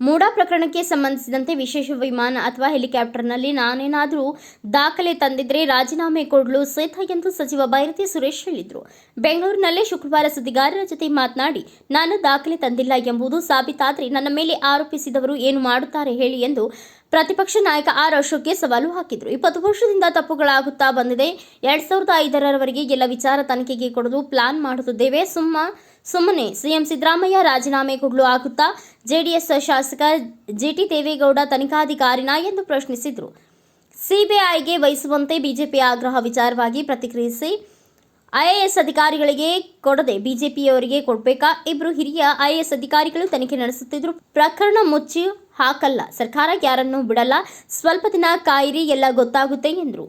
ಪ್ರಕರಣಕ್ಕೆ ಸಂಬಂಧಿಸಿದಂತೆ ವಿಶೇಷ ವಿಮಾನ ಅಥವಾ ಹೆಲಿಕಾಪ್ಟರ್ನಲ್ಲಿ ನಾನೇನಾದರೂ ದಾಖಲೆ ತಂದಿದ್ರೆ ರಾಜೀನಾಮೆ ಕೊಡಲು ಸಿದ್ಧ ಎಂದು ಸಚಿವ ಬೈರತಿ ಸುರೇಶ್ ಹೇಳಿದರು. ಬೆಂಗಳೂರಿನಲ್ಲೇ ಶುಕ್ರವಾರ ಸುದ್ದಿಗಾರರ ಜೊತೆ ಮಾತನಾಡಿ, ನಾನು ದಾಖಲೆ ತಂದಿಲ್ಲ ಎಂಬುದು ಸಾಬೀತಾದರೆ ನನ್ನ ಮೇಲೆ ಆರೋಪಿಸಿದವರು ಏನು ಮಾಡುತ್ತಾರೆ ಹೇಳಿ ಎಂದು ಪ್ರತಿಪಕ್ಷ ನಾಯಕ ಆರ್ ಅಶೋಕ್ಗೆ ಸವಾಲು ಹಾಕಿದರು. ಇಪ್ಪತ್ತು ವರ್ಷದಿಂದ ತಪ್ಪುಗಳಾಗುತ್ತಾ ಬಂದಿದೆ. ಎರಡ್ ಸಾವಿರದ ಐದರವರೆಗೆ ಎಲ್ಲ ವಿಚಾರ ತನಿಖೆಗೆ ಕೊಡಲು ಪ್ಲಾನ್ ಮಾಡುತ್ತಿದ್ದೇವೆ. ಸುಮ್ಮ ಸುಮ್ಮನೆ ಸಿಎಂ ಸಿದ್ದರಾಮಯ್ಯ ರಾಜೀನಾಮೆ ಕೊಡಲು ಆಗುತ್ತಾ? ಜೆಡಿಎಸ್ ಶಾಸಕ ಜಿಟಿ ದೇವೇಗೌಡ ತನಿಖಾಧಿಕಾರಿನಾ ಎಂದು ಪ್ರಶ್ನಿಸಿದರು. ಸಿಬಿಐಗೆ ವಹಿಸುವಂತೆ ಬಿಜೆಪಿ ಆಗ್ರಹ ವಿಚಾರವಾಗಿ ಪ್ರತಿಕ್ರಿಯಿಸಿ, ಐಎಎಸ್ ಅಧಿಕಾರಿಗಳಿಗೆ ಕೊಡದೆ ಬಿಜೆಪಿಯವರಿಗೆ ಕೊಡಬೇಕಾ? ಇಬ್ಬರು ಹಿರಿಯ ಐಎಎಸ್ ಅಧಿಕಾರಿಗಳು ತನಿಖೆ ನಡೆಸುತ್ತಿದ್ರು. ಪ್ರಕರಣ ಮುಚ್ಚಿ ಹಾಕಲ್ಲ. ಸರ್ಕಾರ ಯಾರನ್ನೂ ಬಿಡಲ್ಲ. ಸ್ವಲ್ಪ ದಿನ ಕಾಯಿರಿ, ಎಲ್ಲ ಗೊತ್ತಾಗುತ್ತೆ ಎಂದರು.